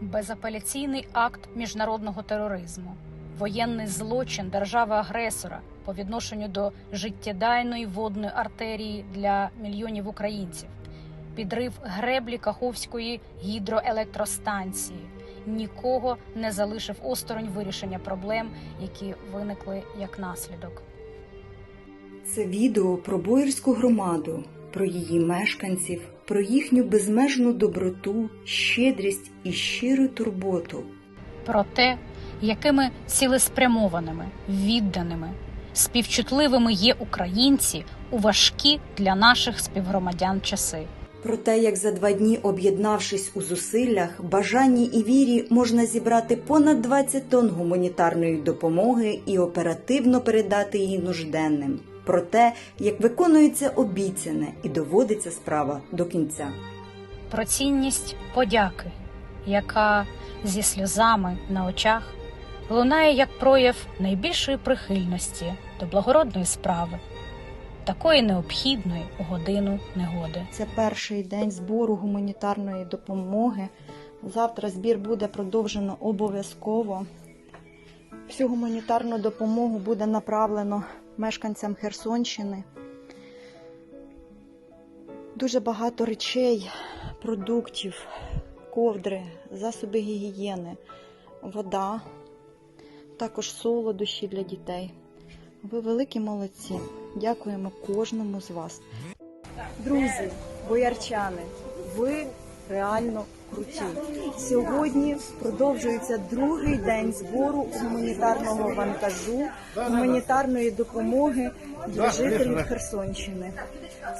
безапеляційний акт міжнародного тероризму, воєнний злочин держави-агресора по відношенню до життєдайної водної артерії для мільйонів українців, підрив греблі Каховської гідроелектростанції. Нікого не залишив осторонь вирішення проблем, які виникли як наслідок. Це відео про Боярську громаду, про її мешканців, про їхню безмежну доброту, щедрість і щиру турботу. про те, якими цілеспрямованими, відданими, співчутливими є українці у важкі для наших співгромадян часи. Про те, як за два дні, об'єднавшись у зусиллях, бажанні і вірі, можна зібрати понад 20 тонн гуманітарної допомоги і оперативно передати її нужденним. Про те, як виконується обіцяне і доводиться справа до кінця. Про цінність подяки, яка зі сльозами на очах лунає як прояв найбільшої прихильності до благородної справи, такої необхідної у годину негоди. Це перший день збору гуманітарної допомоги. Завтра збір буде продовжено обов'язково. Всю гуманітарну допомогу буде направлено мешканцям Херсонщини. Дуже багато речей, продуктів, ковдри, засоби гігієни, вода, також солодощі для дітей. Ви великі молодці. Дякуємо кожному з вас. Друзі, боярчани, ви реально круті. Сьогодні продовжується другий день збору гуманітарного вантажу, гуманітарної допомоги для жителів Херсонщини.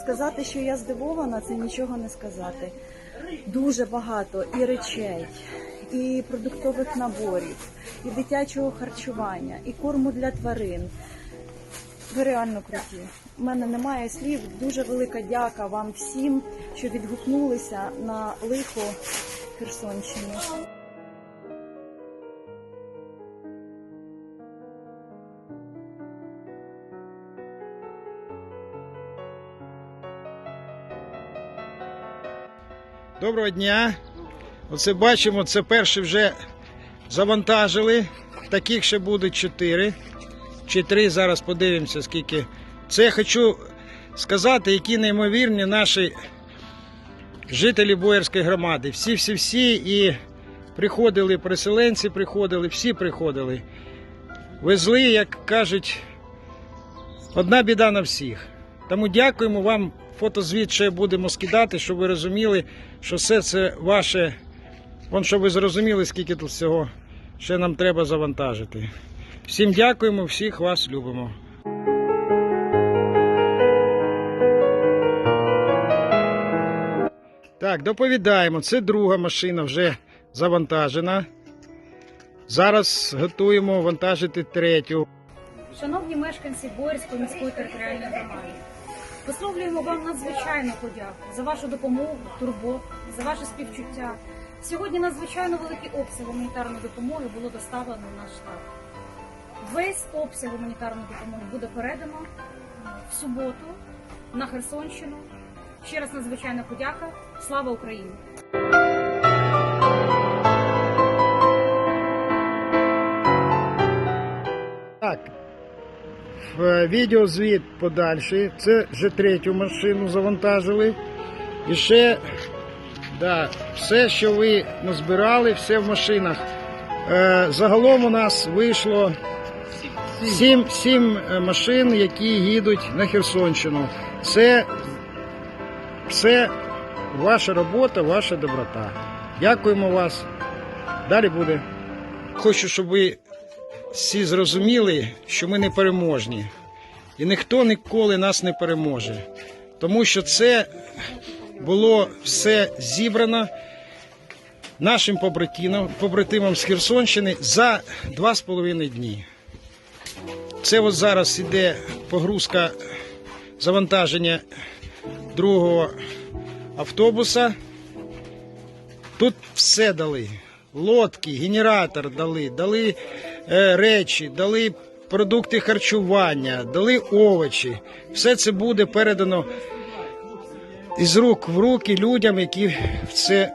Сказати, що я здивована, це нічого не сказати. Дуже багато і речей, і продуктових наборів, і дитячого харчування, і корму для тварин. Ви реально круті. У мене немає слів. Дуже велика дяка вам всім, що відгукнулися на лихо Херсонщини. Доброго дня. Оце бачимо, це перший вже завантажили. Таких ще будуть чотири. Чи три. Зараз подивимося, скільки. Це хочу сказати, які неймовірні наші жителі Боярської громади. Всі-всі-всі і приходили переселенці, приходили, всі приходили. Везли, як кажуть, одна біда на всіх. Тому дякуємо вам. Фотозвіт ще будемо скидати, щоб ви розуміли, що все це ваше. Вон, щоб ви зрозуміли, скільки тут всього ще нам треба завантажити. Всім дякуємо, всіх вас любимо. Так, доповідаємо. Це друга машина вже завантажена. Зараз готуємо вантажити третю. Шановні мешканці Боярської міської територіальної громади, висловлюємо вам надзвичайну подяку за вашу допомогу, турбот, за ваше співчуття. Сьогодні надзвичайно великий обсяг гуманітарної допомоги було доставлено в наш штаб. Весь обсяг гуманітарної допомоги буде передано в суботу на Херсонщину. Ще раз надзвичайна подяка. Слава Україні! Так, в відеозвіт подальший. Це вже третю машину завантажили. І ще да, все, що ви назбирали, все в машинах. Е, загалом у нас вийшло сім, сім е, машин, які їдуть на Херсонщину. Це все ваша робота, ваша доброта. Дякуємо вас. Далі буде. Хочу, щоб ви всі зрозуміли, що ми не переможні. І ніхто ніколи нас не переможе. Тому що це було все зібрано нашим побратимам, з Херсонщини за два з половиною дні. Це от зараз іде погрузка завантаження другого автобуса. Тут все дали. Лодки, генератор дали, дали е, речі, дали продукти харчування, дали овочі. Все це буде передано із рук в руки людям, які це,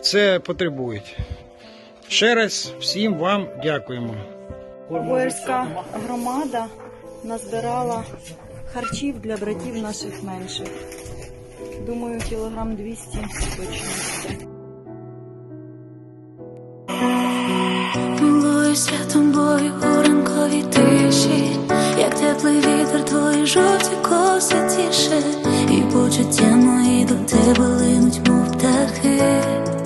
це потребують. Ще раз всім вам дякуємо. Боярська громада назбирала харчів для братів наших менших. Думаю, кілограм 200 точно. Святом бою у ранковій тиші, як теплий вітер, твої жовті коси тіше, і почуття мої до тебе линуть, мов птахи.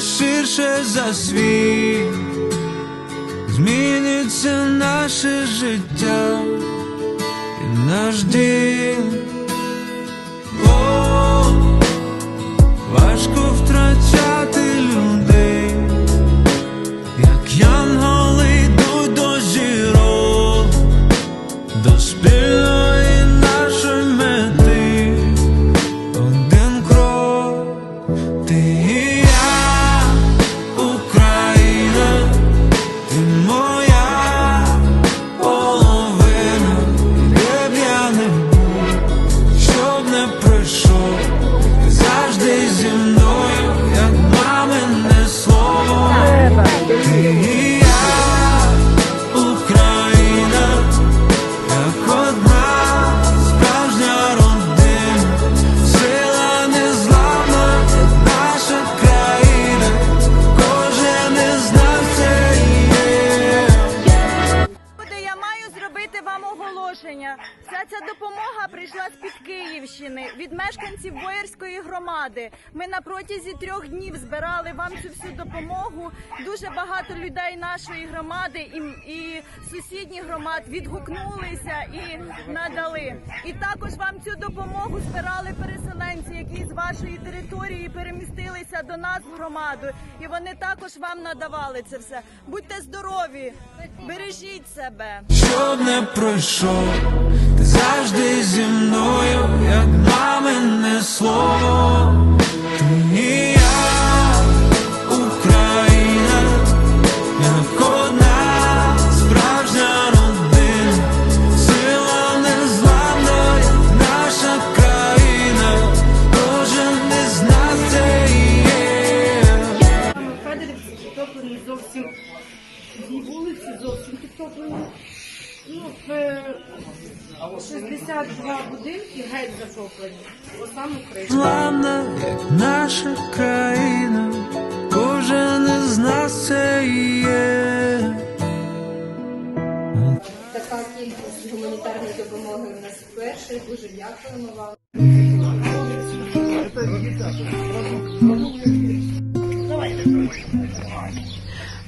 ширше за світ, зміниться наше життя і наш день. Seven. ця допомога прийшла з під Київщини від мешканців Боярської громади. Ми на протязі трьох днів збирали вам цю всю допомогу. Дуже багато людей нашої громади і, і сусідніх громад відгукнулися і надали. І також вам цю допомогу збирали переселенці, які з вашої території перемістилися до нас в громаду, і вони також вам надавали це все. Будьте здорові, бережіть себе. Щоб не пройшов завжди зі мною, як мамине слово. Ти вперше. Дуже дякуємо вам.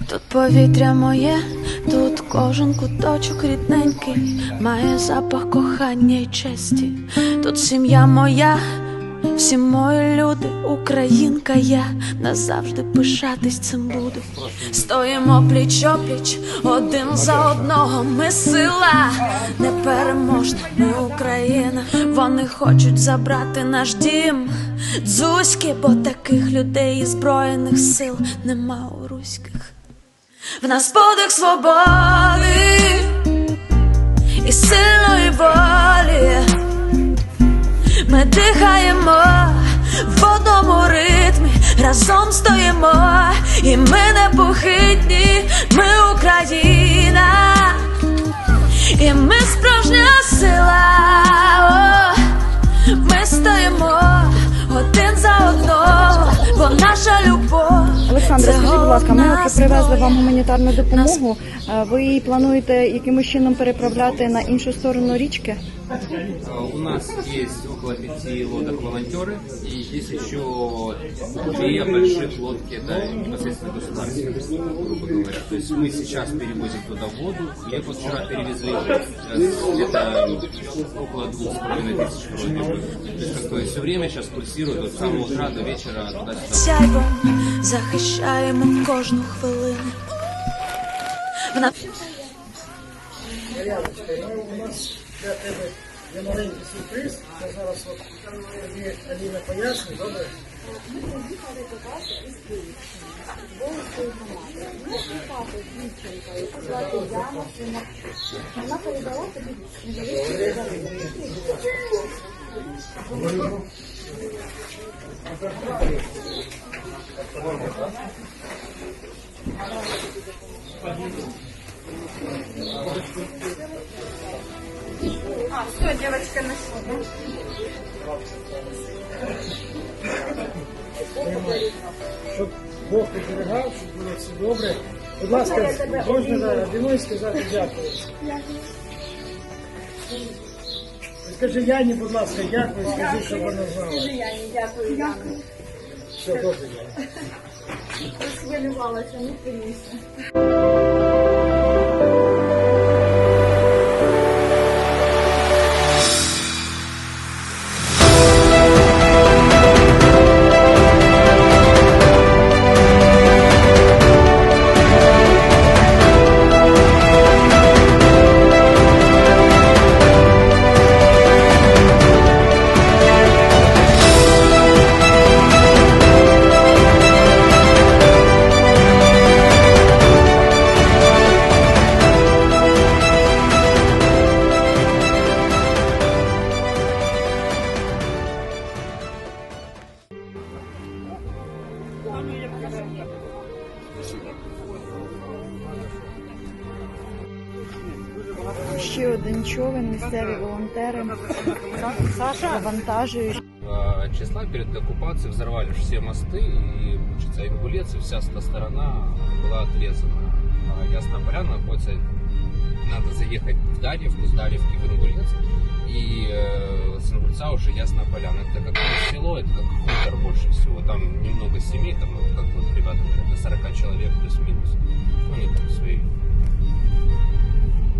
Тут повітря моє, тут кожен куточок рідненький, має запах кохання й честі. Тут сім'я моя, всі мої люди, українка я назавжди пишатись цим буду. Стоїмо пліч опліч, один за одного. Ми сила непереможна, ми Україна. Вони хочуть забрати наш дім. Дзузьки, бо таких людей і збройних сил нема у руських. В нас подих свободи і сильної волі. Ми дихаємо в одному ритмі, разом стоїмо, і ми непохитні, ми Україна, і ми справжня сила. О, ми стоїмо один за одного, бо наша любов. Олександра, це скажіть, будь ласка, ми головна от привезли вам зброя. гуманітарну допомогу. Е, Ви її плануєте якимось чином переправляти на іншу сторону річки? У нас есть около пяти лодок волонтеры, и есть еще две больших лодки, это непосредственно государственные, грубо говоря. То есть мы сейчас перевозим туда воду, и вот вчера перевезли э, где-то около двух с половиной тысяч вроде бы. То есть, как бы все время сейчас курсирует от самого утра до вечера туда-сюда. Сяйвом захищаємо кожну хвилину. В нас ну у нас для тебе є маленький сюрприз. Це зараз от тобі Аліна пояснить, добре? Щоб Бог поберігав, щоб було все добре. Будь ласка, можна да, Дімой сказати дякую. Скажи Яні, будь ласка, дякую, скажи, щоб вона знала. Скажи Яні, дякую. Дякую. Все добре, Яні. Ще один човен, місцеві волонтери завантажують. Э, числа перед оккупацией взорвали ж все мосты, и получается, Ингулец и вся эта сторона была отрезана. А Ясная Поляна находится, надо заехать в Дарьевку, с Дарьевки в Ингулец, и э, с Ингульца уже Ясная Поляна. Это как не село, это как хутор больше всего. Там немного семей, там вот как вот ребята говорят, до 40 человек плюс-минус. Ну, они там свои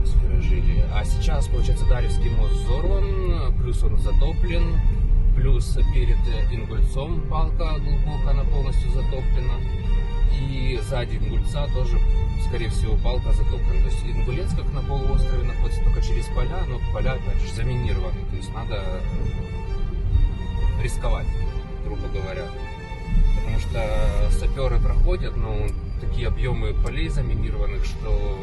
сферы жили. А сейчас, получается, Дарьевский мост взорван, плюс он затоплен, плюс перед Ингульцом палка глубоко, она полностью затоплена. И сзади Ингульца тоже, скорее всего, палка затоплена. То есть Ингулец как на полуострове находится только через поля, но поля, опять же, заминированы. То есть надо рисковать, говоря. Потому что саперы проходят, но такие объемы полей заминированных, что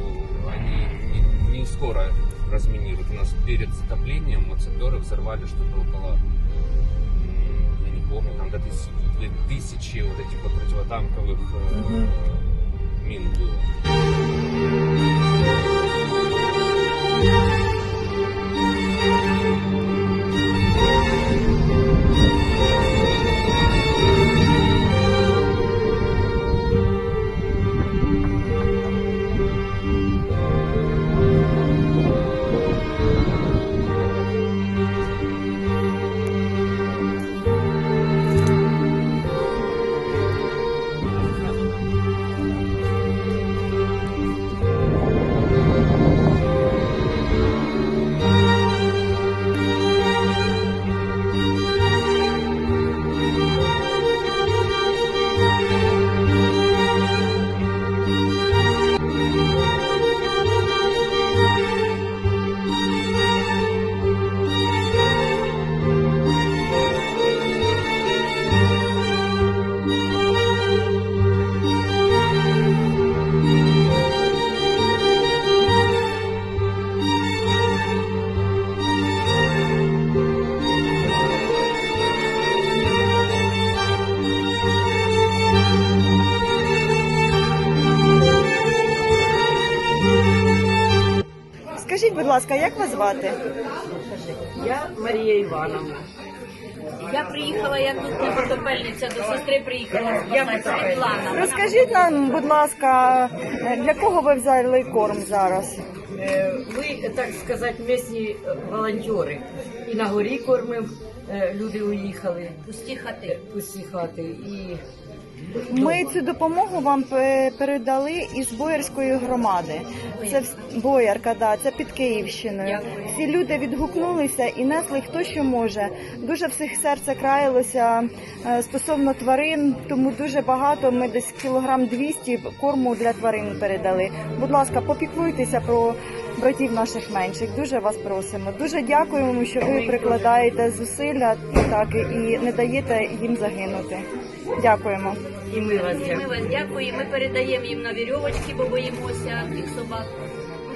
они не, не скоро разминируют. У нас перед затоплением вот саперы взорвали что-то около, я не помню, там до тысячи, до тысячи вот этих вот противотанковых э, мин было. Скажіть, будь ласка, як вас звати? Я Марія Івановна. Я приїхала, я тут не фотопельниця, до сестри приїхала спасати Світлана. Розкажіть нам, будь ласка, для кого ви взяли корм зараз? Е, Ви, так сказати, місні волонтери. І на горі кормив, е, люди уїхали. Пусті хати. Пусті хати. І Ми цю допомогу вам передали із Боярської громади. Це Боярка, да, це під Київщиною. Всі люди відгукнулися і несли хто що може. Дуже всіх серце краялося е, стосовно тварин, тому дуже багато. Ми десь кілограм 200 корму для тварин передали. Будь ласка, попіклуйтеся про братів наших менших. Дуже вас просимо. Дуже дякуємо, що ви прикладаєте зусилля так і не даєте їм загинути. Дякуємо. і ми вас Ми дякуємо. вас дякуємо. Ми передаємо їм на вірьовочки, бо боїмося тих собак.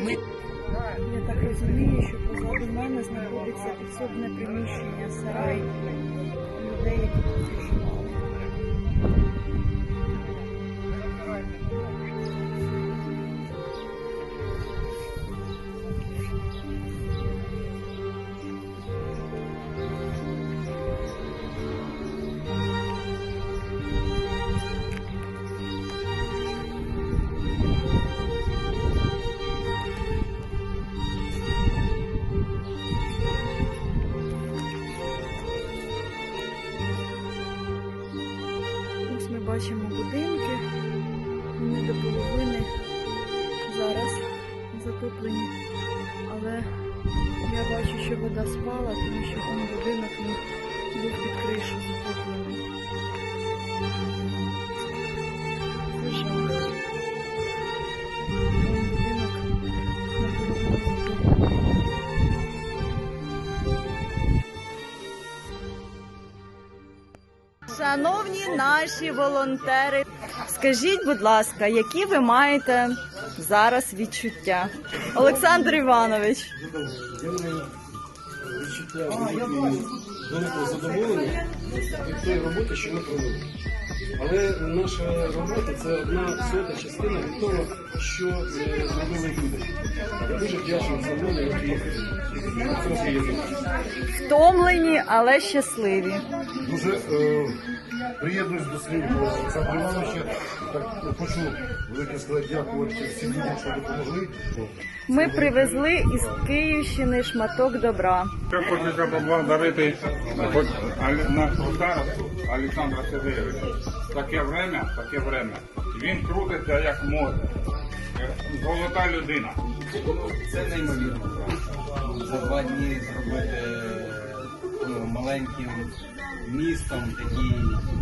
Я так розумію, що позаду мене знаходиться підсобне приміщення сарай людей, які вода тому що там будинок був під кришу затоплений. Це. Шановні наші волонтери, скажіть, будь ласка, які ви маєте зараз відчуття? Олександр Іванович. Великого задоволення від тієї роботи, що ми провели. Але наша робота це одна сота частина від того, що е, зробили люди. Дуже вдячний за люди, які цього приєднуються. Втомлені, але щасливі. Дуже е, приєднуюсь до слів Олександра Івановича. Так хочу велике сказати дякувати всім людям, що допомогли. Ми привезли із Київщини шматок добра. Я хочу поблагодарити нашого старосту Олександра Сергійовича. Таке время, таке время. Він крутиться як може. Е, Золота людина. Це неймовірно. За два дні зробити ну, маленьким містом такий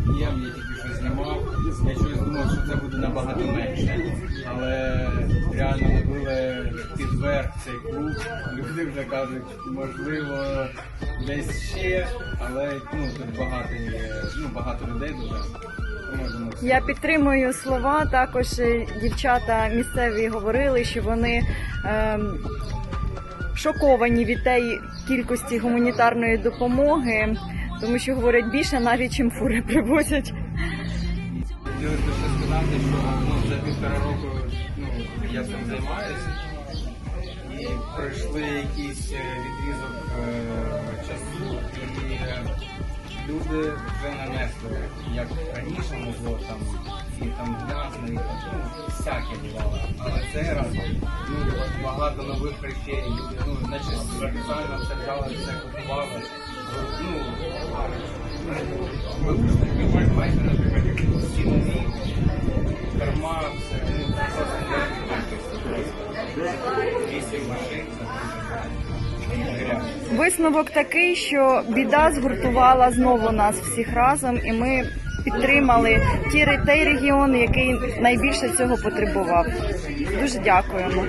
діям, я тільки що знімав. Я щось думав, що це буде набагато менше. Але реально набили підверх цей клуб. Люди вже кажуть, можливо, десь ще, але ну, тут багато ну, багато людей дуже. Я підтримую слова. Також е, дівчата місцеві говорили, що вони ем, шоковані від тієї кількості гуманітарної допомоги, тому що говорять більше навіть чим фури привозять. Хотілося ще сказати, що ну, за півтора року ну, я цим займаюся. І пройшли якийсь е, відрізок е, е, люди вже нанесли, як раніше могло там і там грязно, і ну, всяке бувало. Але цей раз ну, багато нових речей, люди ну, наче спеціально все брали, все купували. Ну, випускники, майже всі нові, дарма, все, ну, не Вісім машин, це дуже грязно. Висновок такий, що біда згуртувала знову нас всіх разом, і ми підтримали ті, той регіон, який найбільше цього потребував. Дуже дякуємо.